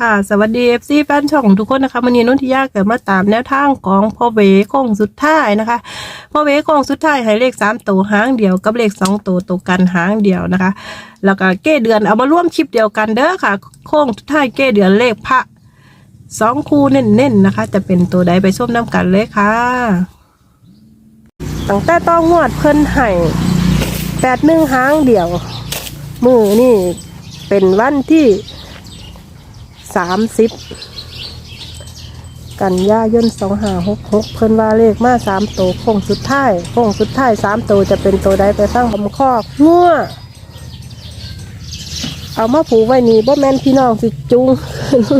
ค่ะสวัสดี FC แฟนช่องทุกคนนะคะวันนี้นุ่นทิยาเกิดมาตามแนวทางของพ่อเวโค้งสุดท้ายนะคะพ่อเวโค้งสุดท้ายให้เลขสามตัวหางเดียวกับเลขสองตัวตัวกันหางเดียวนะคะ แล้วก็เก้เดือนเอามาร่วมคลิปเดียวกันเด้อค่ะ โค้งสุดท้ายเก้เดือนเลขพระสองคู่เน้นๆนะคะ จะเป็นตัวใดไปส้มน้ำกันเลยค่ะตั้งแต่ต้องงวดเพิ่นให้แปดหนึ่งหางเดียว มือนี่เป็นวันที่ สามสิบกันยายนสองห้าหกหกเพิ่นว่าเลขมาสามโตวโค้งสุดท้ายโค้งสุดท้ายสามโตวจะเป็นตัวใดไปฟังคำคอกงัวเอามาผูกไว้นี่บ่แม่นพี่น้องสิจุง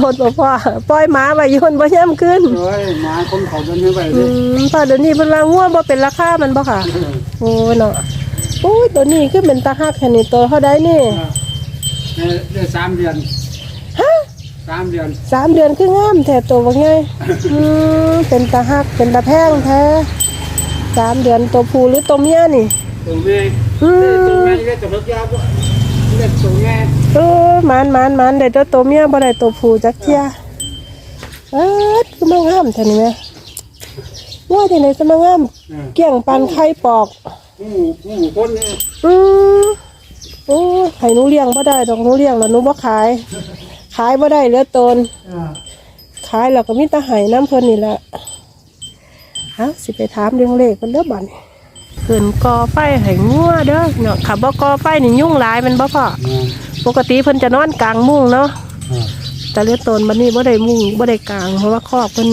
รถบ่พ่อปล่อยหมาไว้อยนบ่ย่ำขึ้นเอ้ยหมาคนเขาเดินไม่ไหวเลอืยมพอเดี๋ยวนี้เพิ่นว่างัวบ่เป็นราคามันบ่ค่ะ โอ้ยเนาะโอ้ยตัวนี้คือเป็นตาฮักแค่นี้ตัวเท่าใดนี่ ได้ได้สามเดือนฮะสามเดือนสามเดือนคืองามแท้ตัวว่าไงอืมเป็นตาหักเป็นตาแพงแท้สามเดือนตัวผู้หรือตัวเมียนี่ตัวแม่อืตัวมแม่เล็กตัวเล็กยาวเล็กตัวแม่เออหมันหมันหมันได้ตัวตัวเมียบ่ได้ตัวผู้จักเที่ยเอิ้ดคือมางามแท้นี่แม่ว่าที่ไหนจะมางามเกี่ยงปันไข่ปอกผู้ผู้คนเนี่ยอืมโอ้ยให้หนูเลี้ยงบ่ได้ดอกหนูเลี้ยงแล้วหนูบ่ขาย ขายบ่ได้เหลือตนขายแล้วก็มีแตาหายน้ำเพิ่นนี่แหละฮะสิไปถามเรื่องเลขกันเด้อบัดนี้เกินกอไฟให้งัวเด้อเนาะขับบ่กอไฟนี่ยุ่งหลายแมันบ่พ่อปกติเพิ่นจะนอนกลางมุ้งเนาะแต่เลือดตนบัดนี้บ่ได้มุ้งบ่ได้กลาง เพราะว่าคอกเพิ่น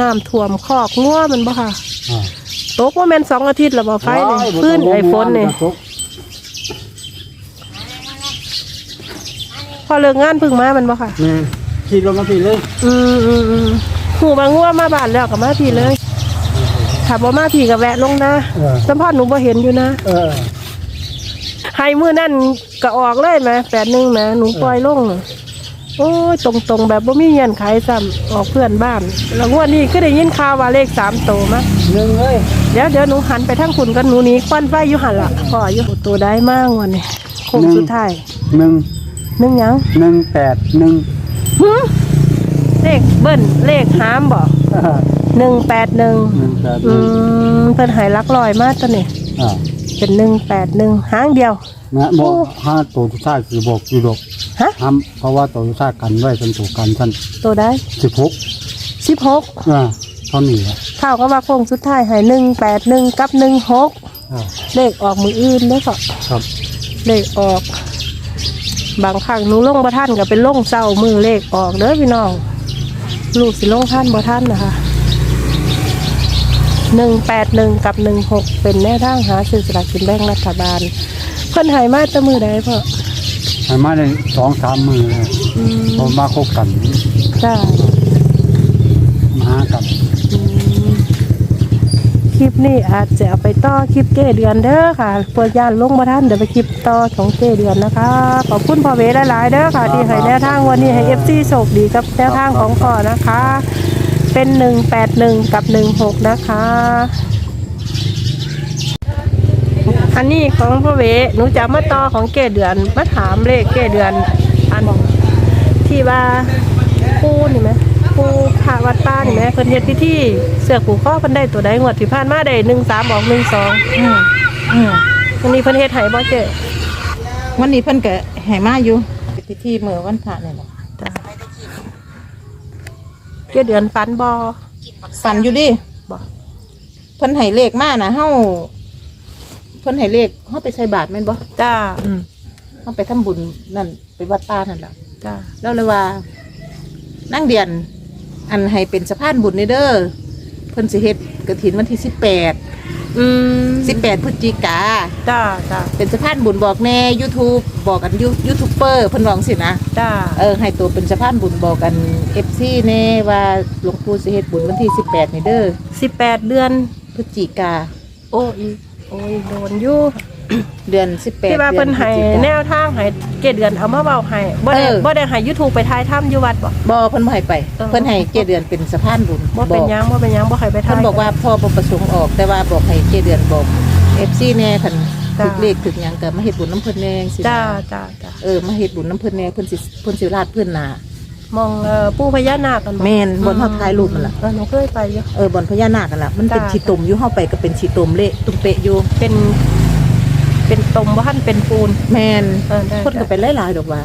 น้ำท่วมคอกงัวมันบ่ค่ะตกว่าแม่นสองอาทิตย์แล้วบ่ไฟนี่พื้นไอ้ฝนนี่พอ เลิกงานเพิ่งมามันบ่ค่ะ นี่ขี่รถมาพี่เลยอืมอืมอืมหูบางงัวมาบ้านแล้วกับมาพี่เลยขับบ่มาพี่กับแวะลงนะเออสัมภาษณ์หนูบ่เห็นอยู่นะเออให้มือนั่นก็ออกเลยแหมแปดหนึ่งแหมหนูปล่อยลงน่ะโอ้ยตรงตรงๆ แบบบ่มีเงินขายซ้ำออกเพื่อนบ้าน แล้วงวดนี้ก็ได้ยินข่าวว่าเลขสามโตมา หนึ่งเลยเดี๋ยวเดี๋ยวหนูหันไปทางคุณกันหนูหนี้ควันไฟอยู่หันละพ่ออยู่ตัวได้มากวันนี้โค้งสุดท้ายหนึ่ง นึ่งหยังหนึ่งแปดหนึ่งหึเลขเบิ้ลเลขหามบอกหนึ่งแปดหนึ่งหนึ่งแปดหอืนึ่งมเพิ่นใหายลักลอยมากตัวนี้อ่าเป็นหนึ่งแปดหนึ่งหางเดียว นะบอกห้าตัวทุกชาติคือบอกอยู่ดอกฮะ ทำเพราะว่าตัวทุกชาติกันไว้เป็นตัวกันท่านตัวได้สิบหกสิบหกอ่าเท่านี้แหละข้าวก็ว่าโค้งสุดท้ายใหายหนึ่งแปดหนึ่งกับหนึ่งหกอ่าเลขออกมืออื่นเด้อค่ะครับเลขออก บางครั้งหนูลงบ่ท่านก็เป็นลงเศร้ามือเลขออกเด้อพี่น้องลูกสิลงท่านบ่ท่านนะคะหนึ่งแปดหนึ่งกับหนึ่งหกเป็นแนวทางหาซื้อสลากกินแบ่งรัฐบาล เพิ่นใหายมาแตะมือใดพ่อให้มาได้สองสามมือเลยอืมพอมาคบกัน จ้า มาหากัน อืมค ลิปนี้อาจจะเอาไปต่อคลิปเก้เดือนเด้อค่ะเปิดยานลงมาท่านเดี๋ยวไปคลิปต่อของเก้เดือนนะคะ ขอบคุณพ่อเวหลายๆเด้อค่ะ ที่ให้แนวทางวันนี้ให้เอฟซีโชคดีกับแนวทางของพ่อนะคะ เป็นหนึ่งแปดหนึ่งกับหนึ่งหกนะคะ อันนี้ของพ่อเวหนูจะมาต่อของเก้เดือนมาถามเลขเก้เดือนอันที่ว่าปูนี่ไหม ปูพระวัดป้านี่ไหมเพิ่นเฮ็ดพิธีเสือกผูกข้อเพิ่นได้ตัวใดงวดที่ผ่านมาได้หนึ่งสามบอกหนึ่งสองอืมอืมวันนี้เพิ่นเฮ็ดให้บ่เจ้วันนี้เพิ่นก็ให้มาอยู่พิธีเมื่อวันพระนี่แหละจ้ะเก้เดือนฟันบ่ฝันอยู่ดิบ่เพิ่นให้เลขมานะเฮาเพิ่นให้เลขเฮาไปใส่บาตรแม่นบ่จ้าอืมเฮาไปทำบุญนั่นไปวัดป่านั่นล่ะ จ้า แล้วเลยว่านั่งเดียน อันให้เป็นสะพานบุญนี่เด้อเพิ่นสิเฮ็ดกฐินวันที่18อืม18พฤศจิกา จ้าจ้าเป็นสะพานบุญบอกแน่ YouTube บอกกันยูยูทูบเบอร์เพิ่นว่าจังซี่นะ จ้าเออให้ตัวเป็นสะพานบุญบอกกันเอฟซีแน่ว่าหลวงปู่สิเฮ็ดบุญวันที่สิบแปดนี่เด้อสิบแปดเดือน พฤศจิกา โอ้อีโอ้ยโดนอยู่ เดือนสิบแปดที่ว่าเพิ่นให้แนวทางให้เกดเดือนเอามาเว้าให้บ่ได้เออบ่ได้ให้ YouTube ไปถ่ายทำอยู่วัดบ่บ่เพิ่นบ่ให้ไปเออเพิ่นให้เจเดือนเป็นสะพานบุญบ่เป็นหยังบ่เป็นหยังบ่ให้ไปถ่าเพิ่ยนบอกว่าพ่อบ่ประสงค์ออก แต่ว่าบอกให้เจเดือนบอกเอฟซีแน่คันจ้ะถึกเลขถึกหยังก็มาเฮ็ดบุญน้ำเพิ่นแน่จังซี่นะจ้าจ้าจ้าเออมาเฮ็ดบุญน้ำเพิ่นแน่เพิ่นสิเพิ่นสิราดเพิ่นหนามองเอ่อปู่พญานาคกันบ่แม่นบนเฮาถ่ายรูปมันล่ะเออหนูเคยไปอยู่เออบนพญานาคกันล่ะมันเป็นจ้ะชีตมอยู่เฮาไปก็เป็นชีตมเละตุ้มเปะอยู่เป็น เป็นตมว่าท่านเป็นปูน แม่นเออได้ เพิ่นก็ไปหลายๆดอกว่า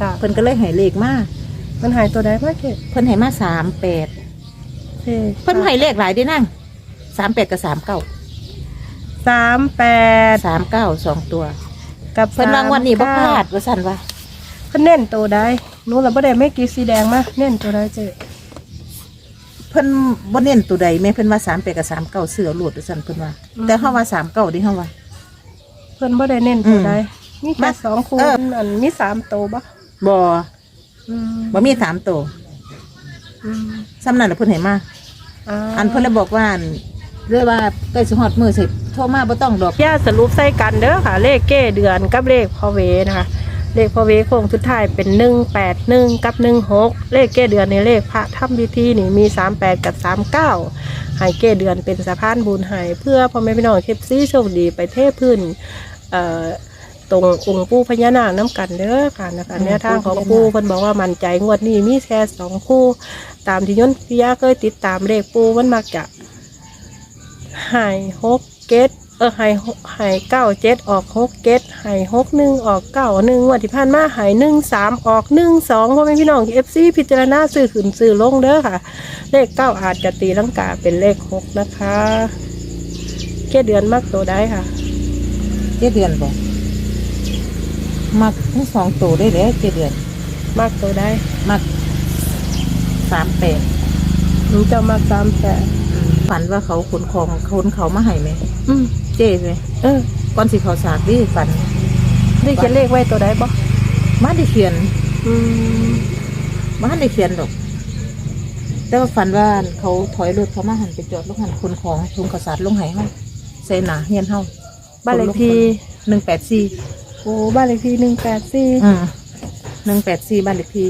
จ้ะเพิ่นก็เลยให้เลขมามันหายตัวใดมาเกะเพิ่นให้มา38เฮ้ยเพิ่นให้เลขหลายเด้นั่ง38กับ39สามแปด39สองตัว กับเพิ่นรางวัลนี้บ่พลาดว่าซั่นว่าเพิ่นเน้นตัวใดหนูเราบ่ได้ไม่กี่สีแดงมาเน้นตัวใดเจ๊เพิ่นบ่เน้นตัวใดแม่เพิ่นว่า38กับ39เสือโลดว่าซั่นเพิ่นว่า แต่เฮาว่า39ดิเฮาว่าเพิ่นบ่ได้เน้นตัวใดมีแค่มาสองคู่เอออันมีสามตัวบ่บ่อืมบ่มีสามตัวอืมซ้ำนั่นน่ะเพิ่นให้มาาอันเพิ่นเลยบอกว่าอันเรียกว่าใกล้สิฮอดมื้อสิโทรมาบ่ต้องดอกย่าสรุปใส่กันเด้อค่ะ เลขเก้เดือนกับเลขพอเวนะคะ เลขพอเวโค้งสุดท้ายเป็นหนึ่งแปดหนึ่งกับหนึ่งหกเลขเก้เดือนในเลขพระถ้ำพิธีนี่มีสามแปดกับสามเก้าหายเก้เดือนเป็นสะพานบุญใหายเพื่อพ่อแม่พี่น้องเคปซี่โชคดีไปเทพื้นเอ่อ ตรงองค์ปู่พญานาคน้ำกันเด้อค่ะนะคะอืมแนวทางของปู่เพิ่นบอกว่ามั่นใจงวดนี้มีแค่สองคู่ ตามที่ยนต์พิยาเคยติดตามเลขปู่มันมักจะหายหกเกตเออหายหกหายเก้าเจ็ดออกหกเกตหายหกหนึ่งออกเก้าหนึ่งวันที่ผ่านมาหายหนึ่งสามออกหนึ่งสองพ่อแม่พี่น้องเอฟซีพิจารณาซื้อขึ้นซื้อลงเด้อค่ะ เลขเก้าอาจจะตีลังกาเป็นเลขหกนะคะแค่เดือนมากตัวได้ค่ะ เจ็ดเดือนบ่มักทั้งสองตัวได้แล้วเจ็ดเดือน มากตัวได้มัก38หนูจะมากสามแปดฝันว่าเขาขนของขนเขามาให้ไหม อืมเจ๊ไหมเออก่อนสิเขาสากดิฝัน ได้เขียนเลขไว้ตัวได้บ่มาได้เขียนอืมมาได้เขียนดอก แต่ว่าฝันว่าเขาถอยรถเขามาหันไปจอดลงหันขนของทุงกระสาดลงไหเฮาใส่หนาเฮียนเฮา บ้านเลขที่หนึ่งแปดสี่โอ้บ้านเลขที่หนึ่งแปดสี่อืมหนึ่งแปดสี่บ้านเลขที่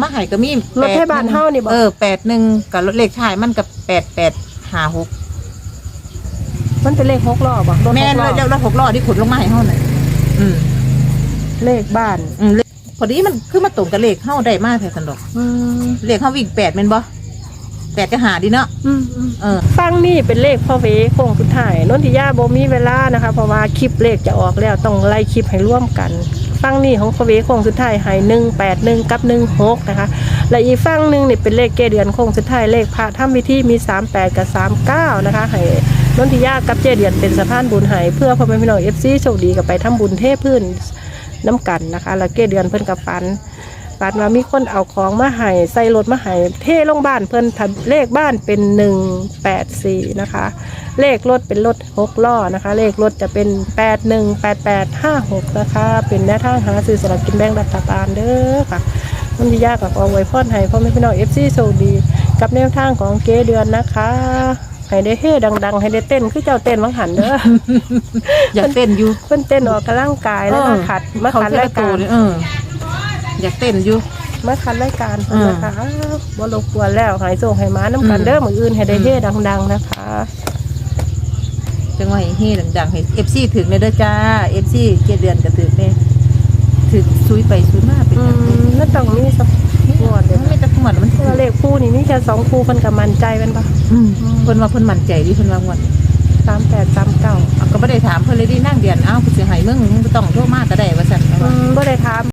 มาใหายก็มีรถให้บ้านเฮานี่บ่เออแปดหนึ่งกับรถเลขชายมันกับแปดแปดห้าหกมันเป็นเลขหกล้อบ่รถแม่หนกล้เลอยแล้วรถหกล้อที่ขนลงมาให้เฮาน่ะอืมเลขบ้านอืมเลขพอดีมันคือมาตรงกับเลขเฮาได้มากแท้สันดอกอืมเลขเฮาวิ่งแปดเป็นบ่ แปดจะหาดีเนาะอืมอืมเออ ฟังนี่เป็นเลขพ่อเวโค้งสุดท้ายนนทิยาโบมีเวลานะคะ เพราะว่าคลิปเลขจะออกแล้วต้องไล่คลิปให้ร่วมกัน ฟังนี่ของพ่อเวโค้งสุดท้ายให้หนึ่งแปดหนึ่งกับหนึ่งหกนะคะ และอีกฟังหนึ่งนี่เป็นเลขเกเดือนโค้งสุดท้ายเลขพระถ้ำวิธีมีสามแปดกับสามเก้านะคะให้นนทิยากับเจเดือนเป็นสะพานบุญให้เพื่อพ่อแม่พี่น้องเอฟซีโชคดีกับไปทำบุญเทพื้นน้ำกันนะคะ แล้วเกเดือนเพิ่นกับฟัน ฝันว่ามีคนเอาของมาให้ใส่รถมาให้เทลงบ้านเพิ่นทะเลขบ้านเป็นหนึ่งแปดสี่นะคะ เลขรถเป็นรถหกล้อนะคะ เลขรถจะเป็นแปดหนึ่งแปดแปดห้าหกนะคะ เป็นแนวทางหาซื้อสลากกินแบ่งรัฐบาลเด้อค่ะมันที่ยากกับเอาไว้พ่อนให้พ่อแม่พี่น้องเอฟซีโชคดี กับแนวทางของเกเดือนนะคะให้ได้เฮ่ดัง ๆ ให้ได้เต้นคือเจ้าเต้นวังหันเด้ออยากเต้นอยู่เพิ่นเต้นออกกำลังกายแล้วมาขัดมาเขาขัดเท่รายตักาวรเลยเอออยากเต้นอยู่ มาคันรายการอืมนะคะอ้าวบ่รบกวนแล้วหายโศกให้มาน้ำกันอืมเด้อมืออื่นให้ได้เฮ่ดัง ๆ นะคะจังว่าให้เฮ่ดังๆให้เอฟซีถึงเลยเด้อจ้าเอฟซีเจ็ดเดือนก็ถึงเนี่ยถึงซุยไปซุยมาเป็นอืจังมแล้วต้องมีสักงวดเดียวไม่จะขวดมันเพราะว่าเลขคู่นี่มีแค่สองคู่เพิ่นกับมันใจเป็นปะอืมเพิ่นว่าเพิ่นมั่นใจดิเพิ่นว่าม่วนสามแปดสามเก้าเอาก็บ่ได้ถามเพิ่นเลยดินั่งเดือนเอ้าผู้เสียหายมึงมึงบ่ต้องโทรมาก็ได้ว่าซั่นอืมบ่ได้ถาม